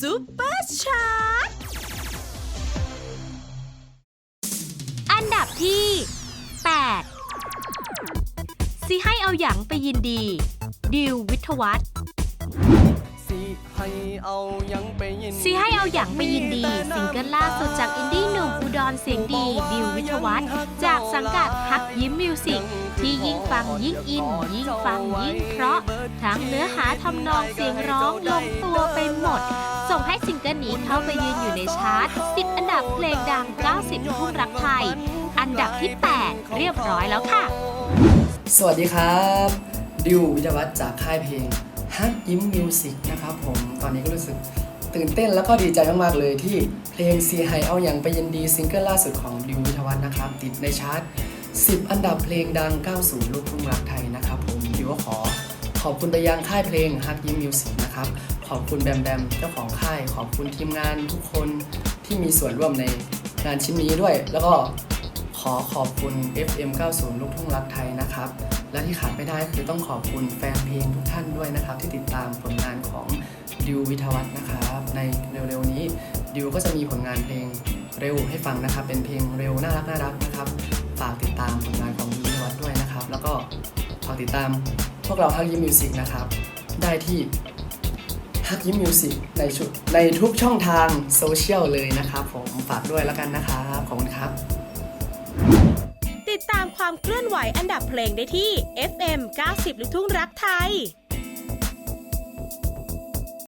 ซุปเปอร์ชาร์ตอันดับที่ 8 สิให้เอาหยังไปยินดี ดิววิทยวัฒน์สิให้เอาหยังไปยินสิให้เอาหยังไปยินดี ซิงเกิลล่าสุดจากอินดี้หนุ่มอุดรเสียงดี ดิววิทยวัฒน์จากสังกัดฮักยิ้มมิวสิกที่ยิ่งฟังยิ่งอิน ยิ่งฟังยิ่งเพราะ ทั้งเนื้อหาทำนองเสียงร้องลงตัวไปหมด ส่งให้ซิงเกิลนี้เข้าไปยืนอยู่ในชาร์ต10 อันดับเพลงดัง 90ลูกทุ่งรักไทย อันดับที่ 8 เรียบร้อยแล้วค่ะ สวัสดีครับดิววิทยวัฒน์จากค่ายเพลงฮักยิ้มมิวสิกนะครับผมตอนนี้ก็รู้สึกตื่นเต้นแล้วก็ดีใจมากๆเลยที่เพลงซีไฮเอาอย่างไปยินดีซิงเกิลล่าสุดของดิววิทยวัฒน์นะครับ ติดในชาร์ต10 อันดับเพลงดัง 90 ลูกทุ่งรักไทยนะครับผมดิวก็ขอขอบคุณไปยังค่ายเพลงฮักยิ้มมิวสิกนะครับ ขอบคุณแบมแบมเจ้าของค่าย ขอบคุณทีมงานทุกคนที่มีส่วนร่วมในงานชิ้นนี้ด้วย แล้วก็ขอขอบคุณ FM 90 ลูกทุ่งรักไทยนะครับ และที่ขาดไม่ได้คือต้องขอบคุณแฟนเพลงทุกท่านด้วยนะครับ ที่ติดตามผลงานของดิววิทวัฒน์นะครับ ในเร็วๆนี้ดิวก็จะมีผลงานเพลงเร็วให้ฟังนะครับ เป็นเพลงเร็วน่ารักน่ารักนะครับฝากติดตามผลงานของดิววิทวัฒน์ด้วยนะครับ แล้วก็ฝากติดตามพวกเราฮักยิ้มมิวสิกนะครับ ได้ที่ ทักยิ้มมิวสิกในชุดในทุกช่องทางโซเชียลเลยนะครับผมฝากด้วยแล้วกันนะครับขอบคุณครับ ติดตามความเคลื่อนไหวอันดับเพลงได้ที่ FM 90ลูกทุ่งรักไทย